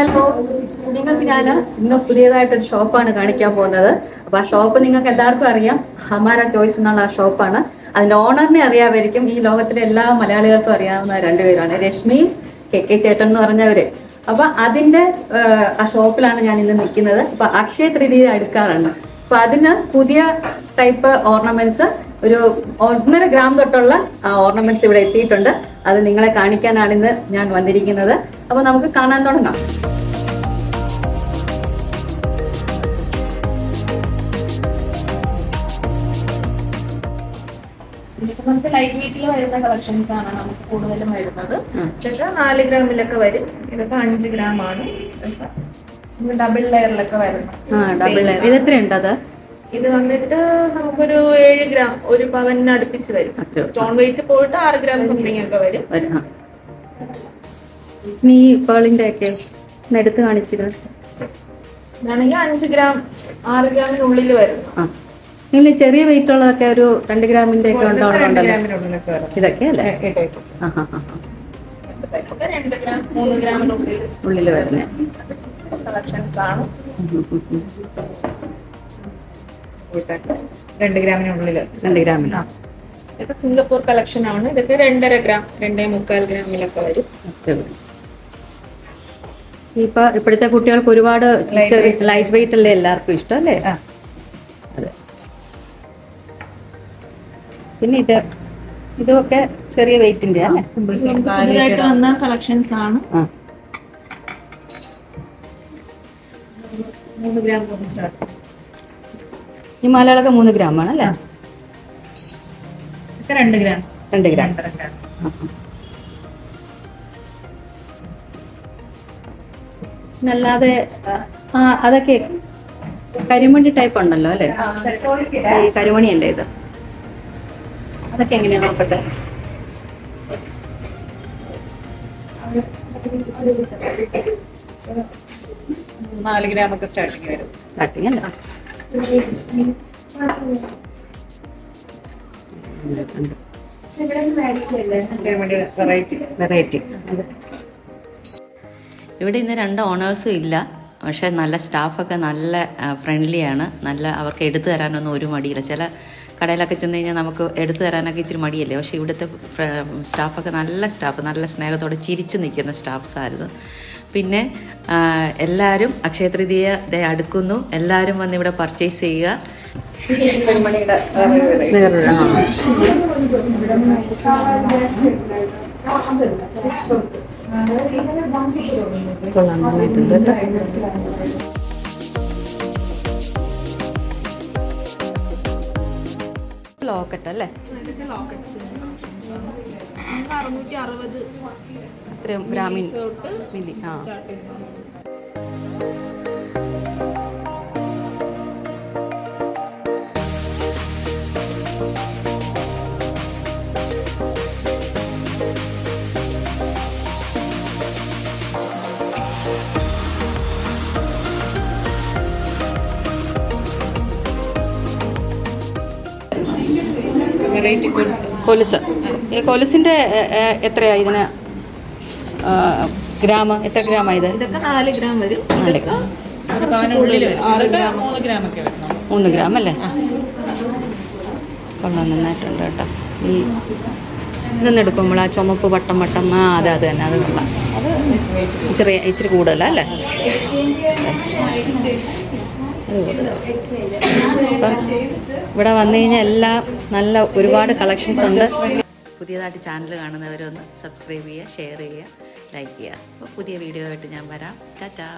Hello നിങ്ങൾക്ക് ഞാൻ ഇന്ന് പുതിയതായിട്ടൊരു ഷോപ്പാണ് കാണിക്കാൻ പോകുന്നത്. അപ്പൊ ആ ഷോപ്പ് നിങ്ങൾക്ക് എല്ലാവർക്കും അറിയാം. ഹമാര ചോയ്സ് എന്നുള്ള ആ ഷോപ്പാണ്. അതിന്റെ ഓണറിനെ അറിയാമായിരിക്കും. ഈ ലോകത്തിലെ എല്ലാ മലയാളികൾക്കും അറിയാവുന്ന രണ്ടുപേരാണ്. രശ്മിയും കെ കെ ചേട്ടൻ എന്ന് പറഞ്ഞവര്. അപ്പൊ അതിന്റെ ആ, ആ ഷോപ്പിലാണ് ഞാൻ ഇന്ന് നിൽക്കുന്നത്. അപ്പൊ അക്ഷയ തൃതീയ അടുക്കാറാണ്. അപ്പൊ അതിന് പുതിയ ടൈപ്പ് ഓർണമെന്റ്സ് ഒരു ഒന്നര ഗ്രാം തൊട്ടുള്ള ഓർണമെന്റ്സ് ഇവിടെ എത്തിയിട്ടുണ്ട്. അത് നിങ്ങളെ കാണിക്കാനാണ് ഇന്ന് ഞാൻ വന്നിരിക്കുന്നത്. അപ്പൊ നമുക്ക് കാണാൻ തുടങ്ങാം. നമുക്ക് ലൈറ്റ് വെയിറ്റിൽ വരുന്ന കളക്ഷൻസ് ആണ് നമുക്ക് കൂടുതലും വരുന്നത്. ഇതൊക്കെ നാല് ഗ്രാമിലൊക്കെ വരും. ഇതൊക്കെ അഞ്ച് ഗ്രാം ആണ്. ഡബിൾ ലെയറിലൊക്കെ വരുന്നത് ഇത് എത്രയുണ്ട് അത്? ഇത് വന്നിട്ട് നമുക്കൊരു ഏഴ് ഗ്രാം ഒരു പവനിന് അടുപ്പിച്ച് വരും. സ്റ്റോൺ വെയിറ്റ് പോയിട്ട് ആറ് ഗ്രാം സംതിങ് ഒക്കെ വരും. നീ പേളിന്റെ ഒക്കെ എടുത്ത് കാണിച്ചിരുന്നു ഇതാണെങ്കിൽ അഞ്ച് ഗ്രാം ആറ് ഗ്രാമിനുള്ളിൽ വരുന്നു ഇല്ല ചെറിയ വെയിറ്റ് ഉള്ളതൊക്കെ ഒരു രണ്ട് ഗ്രാമിന്റെ ഒക്കെ ഉണ്ടാവുന്നുണ്ടല്ലോ ഇതൊക്കെ അല്ലേ? രണ്ട് ഗ്രാം മൂന്ന് ഗ്രാമിനുള്ളിൽ ഉള്ളിൽ വരുന്നേ. കളക്ഷൻസ് ആണ്. രണ്ട് ഗ്രാമിനുള്ളിൽ രണ്ട് ഗ്രാമിന്. ഇതൊക്കെ സിംഗപ്പൂർ കളക്ഷൻ ആണ് ഇതൊക്കെ രണ്ടര ഗ്രാം രണ്ടേ മുക്കാൽ ഗ്രാമിലൊക്കെ വരും. ഇപ്പൊ ഇപ്പോഴത്തെ കുട്ടികൾക്ക് ഒരുപാട് ലൈറ്റ് വെയിറ്റ് അല്ലേ? എല്ലാവർക്കും ഇഷ്ടം അല്ലേ? അതെ. പിന്നെ ഇത് ഇതൊക്കെ ചെറിയ വെയിറ്റിന്റെ അല്ലേ? സിമ്പിൾ പുതിയതായിട്ട് വന്ന കളക്ഷൻസ് ആണ്. മൂന്ന് ഗ്രാം സ്റ്റാർട്ട് ഈ മാലകളൊക്കെ മൂന്ന് ഗ്രാം ആണ് അല്ലേ? രണ്ട് ഗ്രാം രണ്ട് ഗ്രാം അല്ലാതെ അതൊക്കെ കരിമണി ടൈപ്പ് ഉണ്ടല്ലോ അല്ലേ? ഈ കരിമണിയല്ലേ ഇത്? അതൊക്കെ എങ്ങനെയാ നോക്കട്ടെ? നാല് ഗ്രാം ഒക്കെ സ്റ്റാർട്ടിങ് വരും. സ്റ്റാർട്ടിങ് അല്ല? വെറൈറ്റി വെറൈറ്റി ഇവിടെ ഇന്ന് രണ്ട് ഓണേഴ്സും ഇല്ല. പക്ഷെ നല്ല സ്റ്റാഫൊക്കെ നല്ല ഫ്രണ്ട്ലിയാണ്. നല്ല അവർക്ക് എടുത്തു തരാനൊന്നും ഒരു മടിയില്ല. ചില കടയിലൊക്കെ ചെന്ന് കഴിഞ്ഞാൽ നമുക്ക് എടുത്തു തരാനൊക്കെ ഇച്ചിരി മടിയല്ലേ? പക്ഷേ ഇവിടുത്തെ സ്റ്റാഫൊക്കെ നല്ല സ്റ്റാഫ് നല്ല സ്നേഹത്തോടെ ചിരിച്ചു നിൽക്കുന്ന സ്റ്റാഫ്സായിരുന്നു പിന്നെ എല്ലാവരും അക്ഷയ തൃതീയ ദേ അടുക്കുന്നു. എല്ലാവരും വന്ന് ഇവിടെ പർച്ചേസ് ചെയ്യുക. വേറൊരു നന്നായിട്ടുണ്ട് ലോക്കറ്റ് അല്ലേ അത്രയും ഗ്രാമീൺ മില്ലി ആ. കോഴ്സ് കൊലുസ് ഈ കൊലുസിന്റെ എ, എ, എത്രയാ ഇതിന് ആ, ഗ്രാം എത്ര ഗ്രാമാ ഇത്? ഇതൊക്കെ നാല് ഗ്രാം വരും. നാല് ഇതൊക്കെ ഒരു പവനുള്ളിൽ വരും. അതൊക്കെ മൂന്ന് ഗ്രാം. അല്ലേ? കൊള്ളാം നന്നായിട്ടുണ്ട് കേട്ടോ. ഈ ഇതൊന്നും എടുക്കുമ്പോൾ ആ ചുമപ്പ് വട്ടം വട്ടം. ആ അതെ അത് തന്നെ അത് കൊള്ളാം. ഇച്ചിരി ഇച്ചിരി കൂടുതലാ അല്ലേ അത് കൂടുതലാ. അപ്പം ഇവിടെ വന്നു കഴിഞ്ഞാൽ എല്ലാം നല്ല ഒരുപാട് കളക്ഷൻസ് ഉണ്ട്. പുതിയതായിട്ട് ചാനൽ കാണുന്നവരൊന്ന് സബ്സ്ക്രൈബ് ചെയ്യുക ഷെയർ ചെയ്യുക ലൈക്ക് ചെയ്യുക. അപ്പോൾ പുതിയ വീഡിയോ ആയിട്ട് ഞാൻ വരാം. ടാറ്റാ.